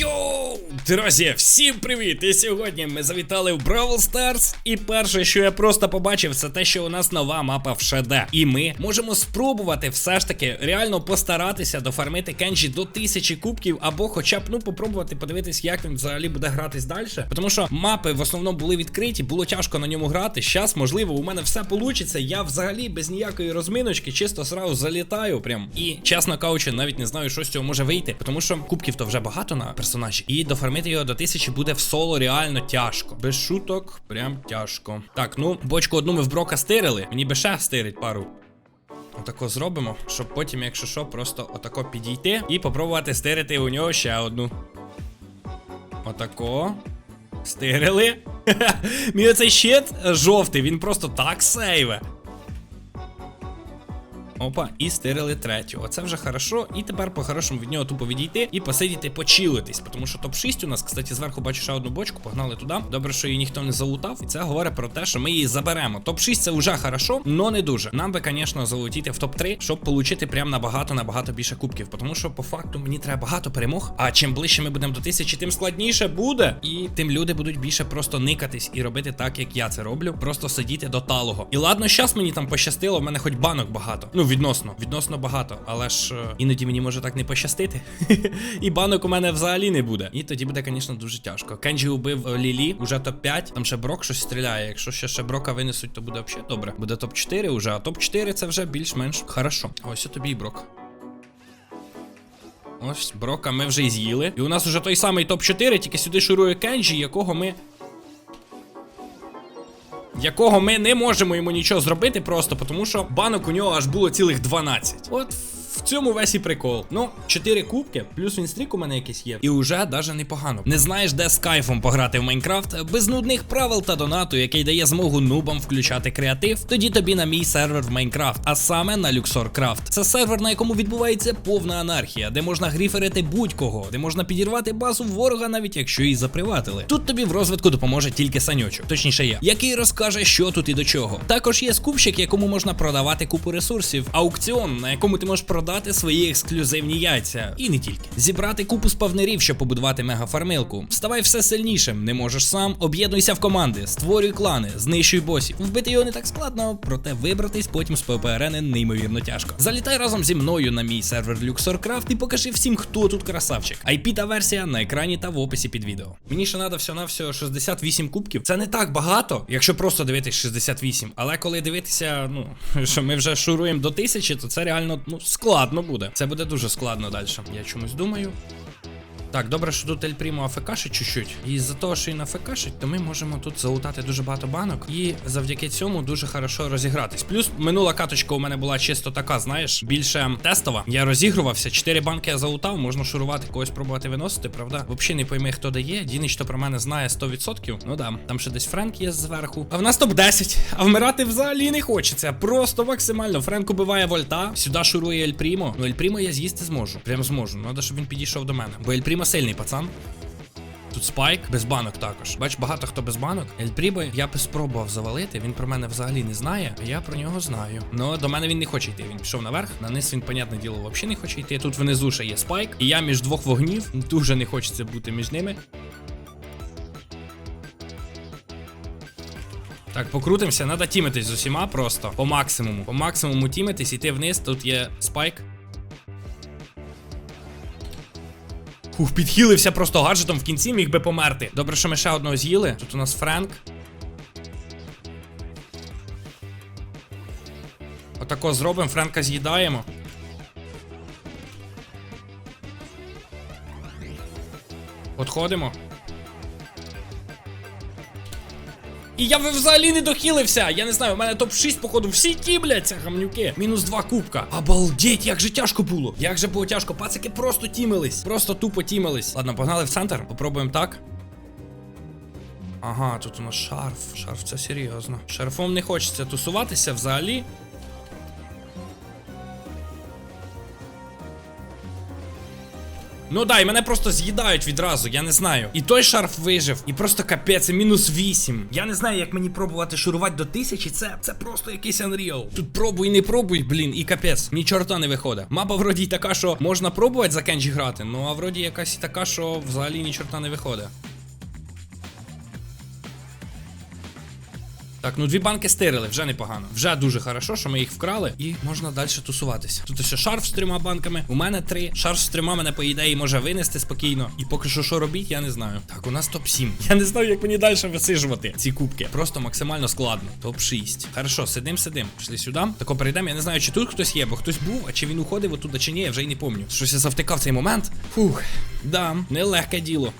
Yo! Друзі, всім привіт! І сьогодні ми завітали в Бравл Старс. І перше, що я просто побачив, це те, що у нас нова мапа в ШД. І ми можемо спробувати все ж таки реально постаратися дофармити Кенджі до тисячі кубків, або хоча б ну попробувати подивитись, як він взагалі буде гратись далі. Тому що мапи в основному були відкриті, було тяжко на ньому грати. Щас, можливо, у мене все вийде. Я взагалі без ніякої розминочки, чисто сразу залітаю. Прям і чесно кажучи, навіть не знаю, що з цього може вийти, тому що кубків то вже багато на персонажі, і дофармити його до тисячі буде в соло реально тяжко. Без шуток, прям тяжко. Так, ну бочку одну ми в брока стирили. Мені би ще стирить пару. Отако зробимо, щоб потім, якщо що, просто отако підійти і попробувати стирити у нього ще одну. Отако. Стирили. Мій оцей щит жовтий, він просто так сейве. Опа, і стирили третю. Оце вже хорошо. І тепер по-хорошому від нього тупо відійти і посидіти, почилитись. Тому що топ-6 у нас, кстати, зверху бачу ще одну бочку, погнали туди. Добре, що її ніхто не залутав. І це говорить про те, що ми її заберемо. Топ-6 це вже хорошо, но не дуже. Нам би, звісно, залетіти в топ-3, щоб отримати прям набагато набагато більше кубків. Тому що по факту мені треба багато перемог. А чим ближче ми будемо до тисячі, тим складніше буде. І тим люди будуть більше просто никатись і робити так, як я це роблю. Просто сидіти до талого. І ладно, щас мені там пощастило, в мене хоч банок багато. Ну, відносно, відносно багато. Але ж е, іноді мені може так не пощастити. І банок у мене взагалі не буде. І тоді буде, звісно, дуже тяжко. Кенджі убив е, Лілі, уже топ-5. Там ще Брок щось стріляє. Якщо ще ще Брока винесуть, то буде взагалі добре. Буде топ-4 уже, а топ-4 це вже більш-менш хорошо. Ось і тобі, Брок. Ось Брока ми вже і з'їли. І у нас уже той самий топ-4, тільки сюди шурує Кенджі, якого ми. Якого ми не можемо йому нічого зробити просто, тому що банок у нього аж було цілих 12. От в цьому весь і прикол. Ну, 4 кубки, плюс він стрік у мене якийсь є. І уже даже непогано. Не знаєш, де з кайфом пограти в Майнкрафт без нудних правил та донату, який дає змогу нубам включати креатив. Тоді тобі на мій сервер в Майнкрафт, а саме на Luxor Craft. Це сервер, на якому відбувається повна анархія, де можна гріферити будь-кого, де можна підірвати базу ворога, навіть якщо її заприватили. Тут тобі в розвитку допоможе тільки санючок, точніше я, який розкаже, що тут і до чого. Також є скупщик, якому можна продавати купу ресурсів, аукціон, на якому ти можеш продати свої ексклюзивні яйця. І не тільки. Зібрати купу спавнерів, щоб побудувати мегафармилку. Ставай все сильнішим, не можеш сам, об'єднуйся в команди, створюй клани, знищуй босів. Вбити його не так складно, проте вибратись потім з ПВП арени неймовірно тяжко. Залітай разом зі мною на мій сервер LuxorCraft і покажи всім, хто тут красавчик. IP та версія на екрані та в описі під відео. Мені ще треба всього на всього 68 кубків. Це не так багато, якщо просто дивитись 68. Але коли дивитися, ну що ми вже шуруємо до 1000, то це реально ну складно буде. Це буде дуже складно далі. Я чомусь думаю. Так, добре, що тут Ель Прімо АФКшить чуть-чуть. І з-за того, що він АФКшить, то ми можемо тут залутати дуже багато банок. І завдяки цьому дуже хорошо розігратись. Плюс минула каточка у мене була чисто така, знаєш, більше тестова. Я розігрувався, 4 банки я залутав, можна шурувати, когось пробувати виносити, правда? Взагалі не пойми, хто дає. Дінич то про мене знає 100%. Ну да, там ще десь Френк є зверху. А в нас топ-10. А вмирати взагалі не хочеться. Просто максимально. Френк убиває вольта. Сюди шурує Ель Прімо. Ну, Ель Прімо я з'їсти зможу. Прям зможу. Надо, щоб він підійшов до мене. Бо Ель сильний пацан. Тут спайк без банок також. Бач, багато хто без банок. Ель Прімо я би спробував завалити. Він про мене взагалі не знає, а я про нього знаю. Ну до мене він не хоче йти. Він пішов наверх. На низ він, понятне діло, взагалі не хоче йти. Тут внизу ще є спайк. І я між двох вогнів. Дуже не хочеться бути між ними. Так, покрутимося, треба тімитись з усіма просто. По максимуму. По максимуму тімитись, йти вниз. Тут є спайк. Ух, підхилився просто гаджетом в кінці, міг би померти. Добре, що ми ще одного з'їли. Тут у нас Френк. Отако зробимо, Френка з'їдаємо. Отходимо. І я взагалі не дохилився. Я не знаю, у мене топ-6, походу, всі ті тібляться, гамнюки. Мінус 2 кубка. Обалдеть, як же тяжко було. Як же було тяжко. Пацики просто тімились. Просто тупо тімились. Ладно, погнали в центр. Попробуємо так. Ага, тут у нас шарф. Шарф, це серйозно. Шарфом не хочеться тусуватися взагалі. Ну да, і мене просто з'їдають відразу, я не знаю. І той шарф вижив, і просто капець, мінус 8. Я не знаю, як мені пробувати шурувати до тисячі. Це, це просто якийсь Unreal. Тут пробуй, не пробуй, блін, і капець. Ні чорта не виходить. Мапа вроді така, що можна пробувати за Кенджі грати, ну а вроді якась така, що взагалі ні чорта не виходить. Так, ну дві банки стирили, вже непогано. Вже дуже хорошо, що ми їх вкрали, і можна далі тусуватися. Тут ще шарф з трьома банками. У мене три. Шарф з трьома мене, по ідеї, може винести спокійно. І поки що що робіть, я не знаю. Так, у нас топ-7. Я не знаю, як мені далі висижувати ці кубки. Просто максимально складно. Топ-6. Хорошо, сидим, сидим. Пішли сюди. Тако перейдемо. Я не знаю, чи тут хтось є, бо хтось був, а чи він уходив отуди, чи ні, я вже й не пам'ятаю. Щось я завтикав цей момент. Фух, да, нелегке діло.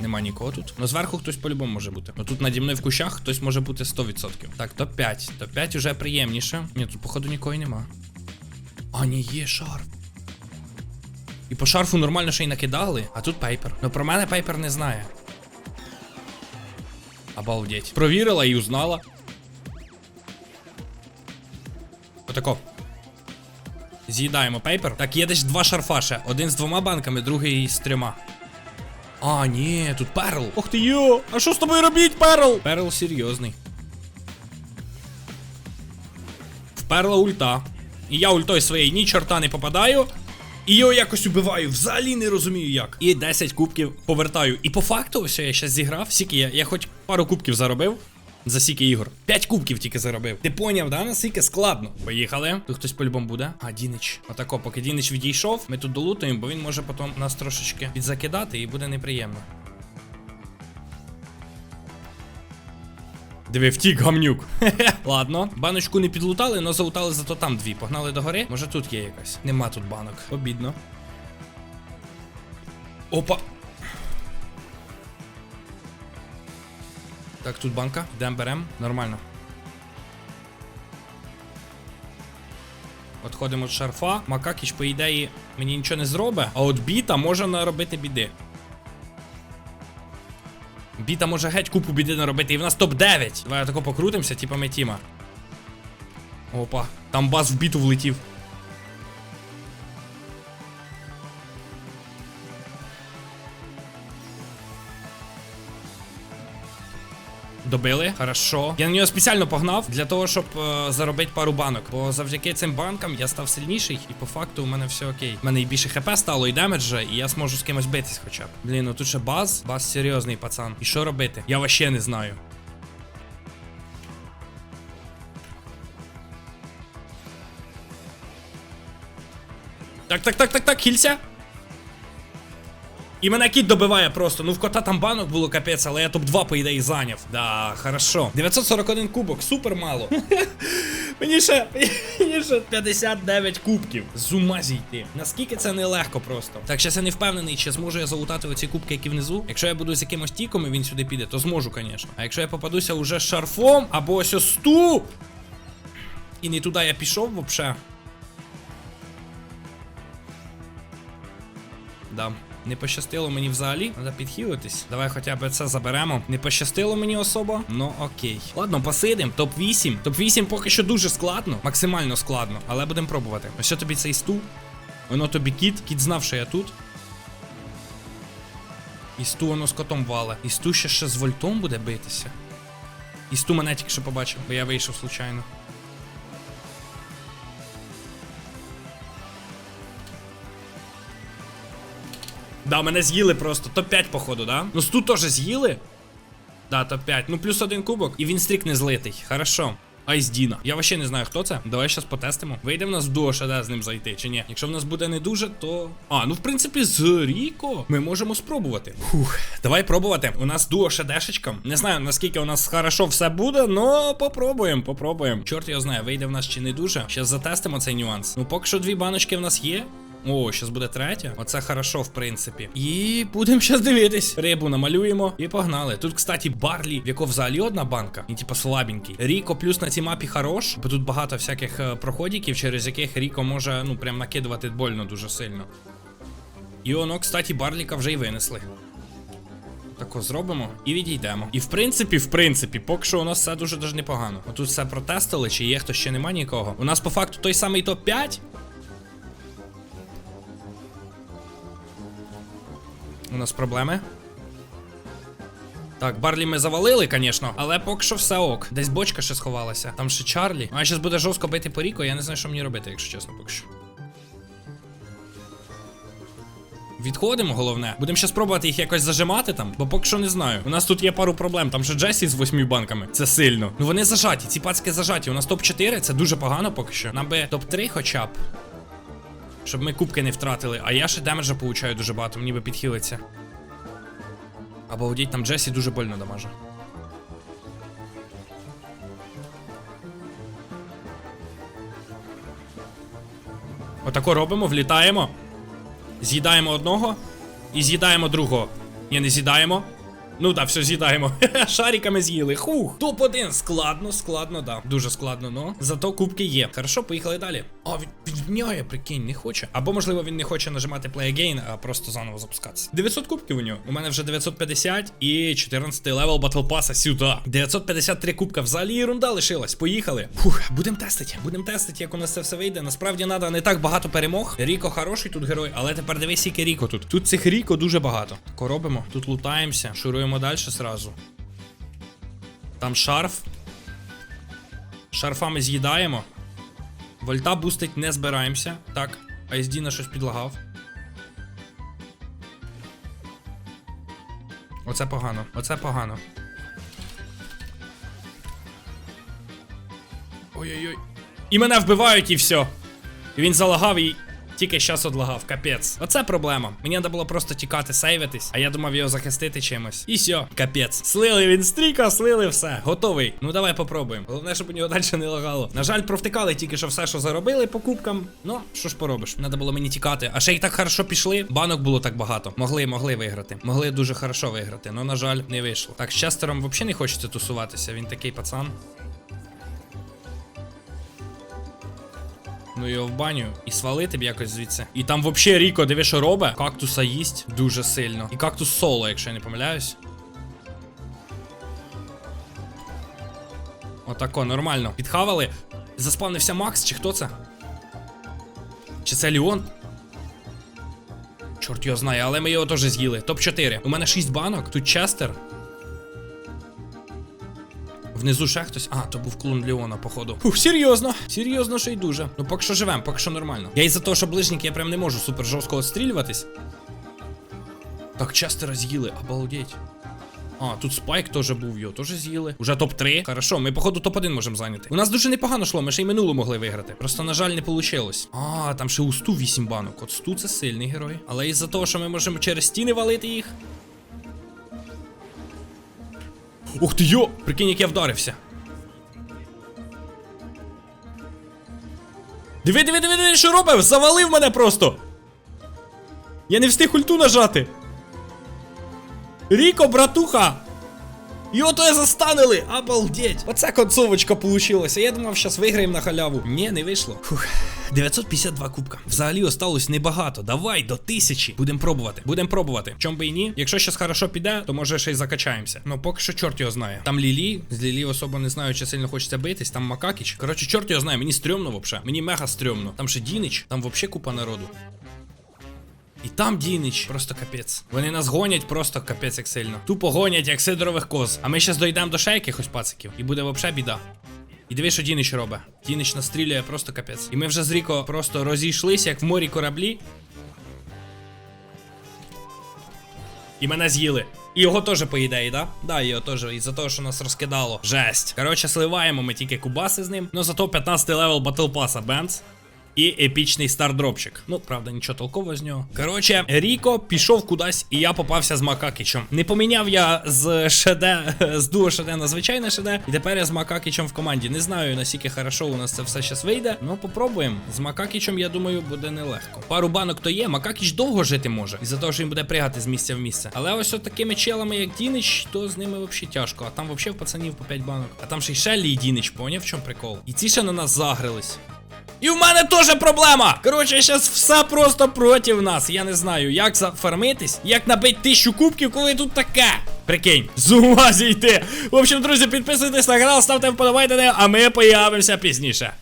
Нема нікого тут. Ну зверху хтось по-любому може бути. Ну тут наді мною в кущах хтось може бути 100%. Так, топ-5. Топ-5 уже приємніше. Ні, тут, походу, нікого нема. А, ні, є шарф. І по шарфу нормально ще й накидали, а тут пейпер. Ну про мене пейпер не знає. Обалдеть. Провірила і узнала. Отако. З'їдаємо пейпер. Так, є десь два шарфа ще. Один з двома банками, другий з трьома. А, ні, тут перл. Ох ти йо! А що з тобою робіть, перл? Перл серйозний. Вперла ульта. І я ультою своєї ні чорта не попадаю. І його якось убиваю. Взагалі не розумію як. І 10 кубків повертаю. І по факту, що я зараз зіграв, скільки я. Я хоч пару кубків заробив. За скільки ігор. 5 кубків тільки заробив. Ти поняв, да? Наскільки складно. Поїхали. Тут хтось по-любому буде. А, Дінич. Отако, поки Дінич відійшов, ми тут долутуємо, бо він може потім нас трошечки підзакидати і буде неприємно. Диви, втік гамнюк. Ладно, баночку не підлутали, но залутали зато там дві. Погнали до гори. Може тут є якась. Нема тут банок. Обідно. Опа. Так, тут банка. Йдемо берем. Нормально. Отходимо від шарфа. Макакіч, по ідеї, мені нічого не зробить, а от біта може наробити біди. Біта може геть купу біди наробити, і в нас топ-9. Давай тако покрутимося, типа ми Тіма. Опа, там бас в біту влетів. Добили, хорошо. Я на нього спеціально погнав для того, щоб е, заробити пару банок. Бо завдяки цим банкам я став сильніший, і по факту у мене все окей. У мене і більше хп стало, і демеджа, і я зможу з кимось битись хоча б. Блін, ну тут ще баз. Баз серйозний пацан. І що робити? Я вообще не знаю. Так, так, так, так, так, хілься. І мене кіт добиває просто. Ну в кота там банок було капець, але я топ-2 по ідеї зайняв. Да, хорошо. 941 кубок, супер мало. Мені ще, мені ще 59 кубків. З ума зійти. Наскільки це нелегко просто. Так, зараз я не впевнений, чи зможу я залутати оці кубки, які внизу. Якщо я буду з якимось тіком і він сюди піде, то зможу, звісно. А якщо я попадуся уже шарфом або ось ось ту. І не туди я пішов взагалі. Да. Не пощастило мені взагалі. Треба підхилитись. Давай хоча б це заберемо. Не пощастило мені особо. Ну окей. Ладно, посидим. Топ-8. Топ-8 поки що дуже складно, максимально складно, але будемо пробувати. Ось що тобі цей стул. Воно тобі кіт. Кіт знав, що я тут. І сту воно з котом вале. І сту ще ще з вольтом буде битися. І сту мене тільки що побачив, бо я вийшов случайно. Да, мене з'їли просто. Топ-5, походу, да? Ну, сту теж з'їли. Да, топ-5. Ну, плюс один кубок. І він стрік не злитий. Хорошо. Айс Діна. Я вообще не знаю, хто це. Давай щас потестимо. Вийде в нас ще де з ним зайти, чи ні? Якщо в нас буде не дуже, то. А, ну в принципі, з Ріко ми можемо спробувати. Фух, давай пробувати. У нас дуо шедешечка. Не знаю, наскільки у нас хорошо все буде, но попробуємо, попробуємо. Чорт його знає, вийде в нас чи не дуже. Щас затестимо цей нюанс. Ну, поки що дві баночки в нас є. О, зараз буде третя. Оце хорошо, в принципі. І будемо зараз дивитись. Рибу намалюємо і погнали. Тут, кстати, Барлі, в якого взагалі одна банка. Він, типу, слабенький. Ріко плюс на цій мапі хорош, бо тут багато всяких е, проходиків, через яких Ріко може, ну, прям накидувати больно дуже сильно. І воно, кстати, Барліка вже й винесли. Тако зробимо і відійдемо. І в принципі, в принципі, поки що у нас все дуже дуже непогано. Отут все протестили, чи є хто ще нема нікого. У нас по факту той самий топ-5. У нас проблеми. Так, Барлі ми завалили, звісно, але поки що все ок. Десь бочка ще сховалася. Там ще Чарлі. А зараз буде жорстко бити по Ріко, я не знаю, що мені робити, якщо чесно, поки що. Відходимо, головне. Будемо ще спробувати їх якось зажимати там, бо поки що не знаю. У нас тут є пару проблем. Там ще Джесі з восьми банками. Це сильно. Ну вони зажаті, ці пацки зажаті. У нас топ-4, це дуже погано поки що. Нам би топ-3 хоча б. Щоб ми кубки не втратили. А я ще демеджа получаю дуже багато, мені би підхилиться. Або одіть там Джесі дуже больно дамаже. Отако робимо, влітаємо. З'їдаємо одного і з'їдаємо другого. Ні, не з'їдаємо. Ну так, все з'їдаємо. Шариками з'їли. Хух. Топ-1. Складно, складно, да. Дуже складно, но зато кубки є. Хорошо, поїхали далі. А, він підняє, прикинь, не хоче. Або, можливо, він не хоче нажимати play again, а просто заново запускатися. 900 кубків у нього. У мене вже 950 і 14 левел Battle Pass сюди. 953 кубка. Взагалі ерунда лишилась. Поїхали. Фух, будемо тестити. Будемо тестити, як у нас це все вийде. Насправді треба не так багато перемог. Ріко хороший тут герой, але тепер дивись, скільки Ріко тут. Тут цих Ріко дуже багато. Тако робимо. Тут лутаємося, шуруємо далі сразу. Там шарф. Шарфами з'їдаємо. Вольта бустить не збираємося. Так, ISD на щось підлагав. Оце погано, оце погано. Ой-ой-ой. І мене вбивають і все. І він залагав і тільки щас одлагав, капець. Оце проблема. Мені треба було просто тікати, сейвитись, а я думав його захистити чимось. І все, капець. Слили він стріка, слили все. Готовий. Ну давай попробуємо. Головне, щоб у нього далі не лагало. На жаль, провтикали тільки що все, що заробили по кубкам. Ну, що ж поробиш? Треба було мені тікати. А ще й так хорошо пішли. Банок було так багато. Могли, могли виграти. Могли дуже хорошо виграти. Ну, на жаль, не вийшло. Так, з Честером взагалі не хочеться тусуватися. Він такий пацан. Ну його в баню і свалити б якось звідси. І там взагалі Ріко, диви, що робить. Кактуса їсть дуже сильно. І кактус соло, якщо я не помиляюсь. Отако, нормально. Підхавали. Заспавнився Макс, чи хто це? Чи це Ліон? Чорт його знає, але ми його теж з'їли. Топ-4. У мене 6 банок. Тут Честер. Внизу ще хтось. А, то був клон Леона, походу. Фух, серйозно. Серйозно, що й дуже. Ну, поки що живем, поки що нормально. Я із-за того, що ближники я прям не можу супер жорстко відстрілюватись. Так часто роз'їли, обалдеть. А, тут спайк теж був, його теж з'їли. Уже топ-3. Хорошо, ми, походу, топ-1 можемо зайняти. У нас дуже непогано шло, ми ще й минулу могли виграти. Просто, на жаль, не вийшло. А, там ще у Сту 8 банок. От Сту це сильний герой. Але із-за того, що ми можемо через стіни валити їх. Ух ти йо! Прикинь, як я вдарився. Диви, диви, диви, диви, що робив? Завалив мене просто. Я не встиг ульту нажати. Ріко, братуха! Його то я застанили! Обалдеть! Оце концовочка получилася. Я думав, зараз виграємо на халяву. Ні, не вийшло. Фух. 952 кубка. Взагалі осталось небагато. Давай до тисячі. Будемо пробувати. Будемо пробувати. Чом би і ні. Якщо щас хорошо піде, то може ще й закачаємося. Ну поки що чорт його знає. Там Лілі. З Лілі особо не знаю, чи сильно хочеться битись. Там Макакіч. Коротше, чорт його знає. Мені стрьомно вообще. Мені мега стрьомно. Там ще Дінич, там вообще купа народу. І там Дінич, просто капець. Вони нас гонять просто капець як сильно. Тупо гонять, як сидорових коз. А ми зараз дійдемо до ще якихось пациків, і буде вообще біда. І диви, що Дінич робить. Дінич настрілює просто капець. І ми вже з Ріко просто розійшлися, як в морі кораблі. І мене з'їли. І його теж по ідеї, да? Да, його теж, із-за того, що нас розкидало. Жесть. Коротше, сливаємо ми тільки кубаси з ним. Ну зато 15 левел Pass Бенц. І епічний стардропчик. Ну, правда, нічого толкового з нього. Коротше, Ріко пішов кудись, і я попався з Макакічем. Не поміняв я з ШД, з дуо ШД на звичайне ШД. І тепер я з Макакічем в команді. Не знаю, наскільки хорошо у нас це все зараз вийде. Ну, попробуємо. З Макакічем, я думаю, буде нелегко. Пару банок то є. Макакіч довго жити може. Із-за того, що він буде пригати з місця в місце. Але ось от такими челами, як Дінич, то з ними взагалі тяжко. А там взагалі в пацанів по 5 банок. А там ще й Шеллі і Дінич, поняв, в чому прикол? І ці ще на нас загрились. І в мене теж проблема! Коротше, зараз все просто проти нас. Я не знаю, як зафармитись, як набити тисячу кубків, коли тут таке. Прикинь, з ума зійти. В общем, друзі, підписуйтесь на канал, ставте вподобайки, а ми появимося пізніше.